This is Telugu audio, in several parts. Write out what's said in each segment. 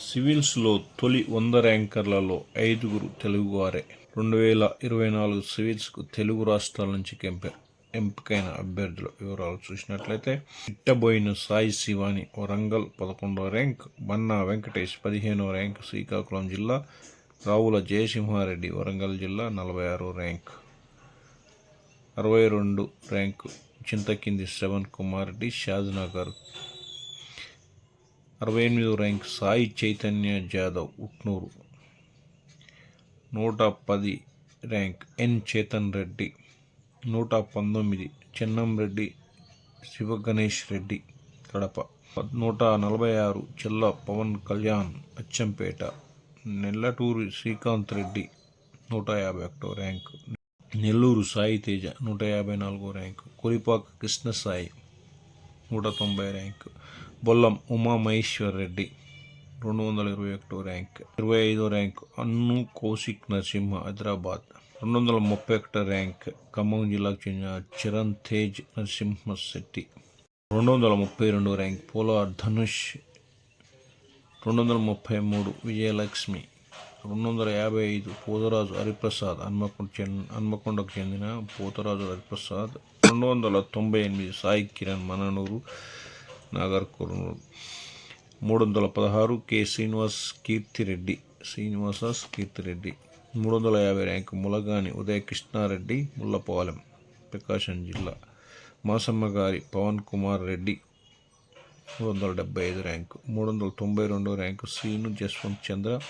సివిల్స్లో తొలి వంద ర్యాంకర్లలో ఐదుగురు తెలుగువారే రెండు వేల ఇరవై నాలుగు సివిల్స్కు తెలుగు రాష్ట్రాల నుంచి కెంపారు ఎంపికైన అభ్యర్థుల వివరాలు చూసినట్లయితే ఇట్టబోయిన సాయి శివాని వరంగల్ పదకొండవ ర్యాంక్ బన్నా వెంకటేష్ పదిహేనవ ర్యాంక్ శ్రీకాకుళం జిల్లా రావుల జయసింహారెడ్డి వరంగల్ జిల్లా నలభై ఆరో ర్యాంక్. అరవై రెండు ర్యాంకు చింతకింది శ్రవణ్ కుమార్ రెడ్డి షాజ్నగర్ అరవై ఎనిమిదో ర్యాంక్ సాయి చైతన్య జాదవ్ ఉట్నూరు. నూట పది ర్యాంక్ ఎన్ చేతన్ రెడ్డి. నూట పంతొమ్మిది చెన్నం రెడ్డి శివ గణేష్ రెడ్డి కడప. నూట నలభై ఆరు చెల్ల పవన్ కళ్యాణ్ అచ్చంపేట. నెల్లటూరు శ్రీకాంత్ రెడ్డి నూట యాభై ఒకటో ర్యాంక్. నెల్లూరు సాయి తేజ నూట యాభై నాలుగో ర్యాంకు. కొలిపాక కృష్ణసాయి నూట తొంభై ర్యాంకు. బొల్లం ఉమా మహేశ్వర్ రెడ్డి. రెండు వందల ఇరవై ఒకటో ర్యాంక్. ఇరవై ఐదో ర్యాంక్ అన్ను కౌశిక్ నరసింహ హైదరాబాద్. రెండు వందల ముప్పై ఒకటో ర్యాంక్ ఖమ్మం జిల్లాకు చెందిన చిరణ్ తేజ్ నరసింహ శెట్టి. రెండు వందల ముప్పై రెండో ర్యాంక్ పోలార్ ధనుష్. రెండు వందల ముప్పై మూడు విజయలక్ష్మి. రెండు వందల యాభై ఐదు పోతరాజు హరిప్రసాద్ హన్మకొండ చెంది హన్మకొండకు చెందిన పోతరాజు హరిప్రసాద్. రెండు వందల తొంభై ఎనిమిది సాయి కిరణ్ మననూరు నాగర్ కుర్నూరు మూడు వందల పదహారు కె శ్రీనివాస్ కీర్తిరెడ్డి. శ్రీనివాస కీర్తిరెడ్డి. మూడు వందల యాభై ర్యాంకు ములగాని ఉదయ కృష్ణారెడ్డి ముల్లపాలెం ప్రకాశం జిల్లా. మాసమ్మ గారి పవన్ కుమార్ రెడ్డి మూడు వందల డెబ్బై ఐదు ర్యాంకు. మూడు వందల తొంభై రెండు ర్యాంకు శ్రీను జస్వంత్ చంద్ర.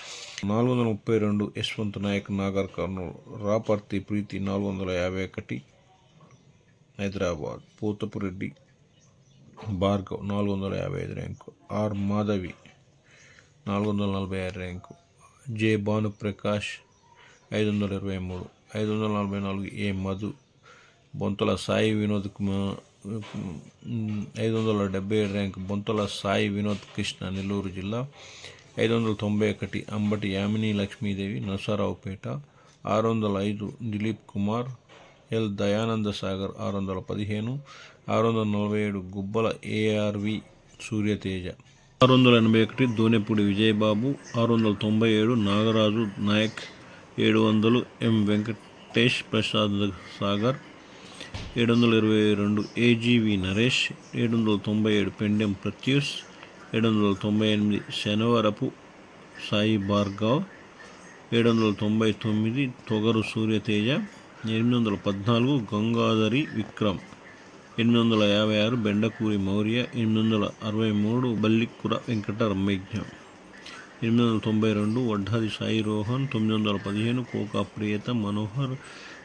నాలుగు వందల ముప్పై రెండు యశ్వంత్ నాయక్ నాగర్ కర్నూలు రాపర్తి ప్రీతి నాలుగు వందల యాభై ఒకటి హైదరాబాద్. పూతపురెడ్డి భార్గవ్ నాలుగు వందల యాభై ఐదు ర్యాంకు. ఆర్ మాధవి నాలుగు వందల నలభై ఆరు ర్యాంకు. జె భానుప్రకాష్ ఐదు వందల ఇరవై మూడు. ఐదు వందల నలభై నాలుగు ఏ మధు. బొంతల సాయి వినోద్ కుమార్ ఐదు వందల డెబ్బై ఏడు ర్యాంక్. బొంతల సాయి వినోద్ కృష్ణ నెల్లూరు జిల్లా. ఐదు వందల తొంభై ఒకటి అంబటి యామిని లక్ష్మీదేవి నరసరావుపేట. ఆరు వందల ఐదు దిలీప్ కుమార్ ఎల్ దయానంద సాగర్ ఆరు వందల పదిహేను ఆరు వందల నలభై ఏడు గుబ్బల ఏఆర్వి సూర్యతేజ ఆరు వందల ఎనభై ఒకటి దోనెపూడి విజయబాబు ఆరు వందల తొంభై ఏడు నాగరాజు నాయక్ ఏడు వందలు ఎం వెంకటేష్ ప్రసాద్ సాగర్ ఏడు వందల ఇరవై రెండు ఏజీవి నరేష్ ఏడు వందల తొంభై ఏడు పెండెం ప్రత్యూష్ ఏడు వందల తొంభై ఎనిమిది శనివరపు సాయి భార్గవ్ ఏడు వందల తొంభై తొమ్మిది తొగరు సూర్యతేజ ఎనిమిది వందల పద్నాలుగు గంగాధరి విక్రమ్ ఎనిమిది వందల యాభై ఆరు బెండకూరి మౌర్య ఎనిమిది వందల అరవై మూడు బల్లిక్కుర వెంకట రమ్మజ్ఞ ఎనిమిది వందల తొంభై రెండు వడ్డాది సాయి రోహన్ తొమ్మిది వందల పదిహేను కోకా ప్రియత మనోహర్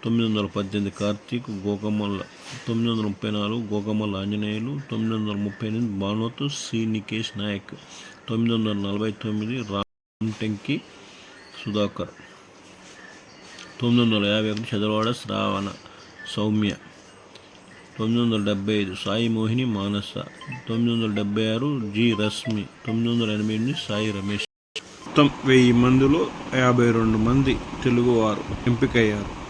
తొమ్మిది వందల పద్దెనిమిది కార్తీక్ గోకమల్ల తొమ్మిది వందల ముప్పై నాలుగు గోకమల్ల ఆంజనేయులు తొమ్మిది వందల ముప్పై ఎనిమిది భానోత్ సి నికేష్ నాయక్ తొమ్మిది వందల నలభై తొమ్మిది రామ్ టెంకి సుధాకర్. తొమ్మిది వందల యాభై ఒకటి చదలవాడ శ్రావణ సౌమ్య. తొమ్మిది వందల డెబ్బై ఐదు సాయి మోహిని మానస. తొమ్మిది వందల డెబ్బై ఆరు జి రశ్మి. తొమ్మిది వందల ఎనభై ఎనిమిది సాయి రమేష్. మొత్తం వెయ్యి మందిలో యాభై రెండు మంది తెలుగువారు ఎంపికయ్యారు.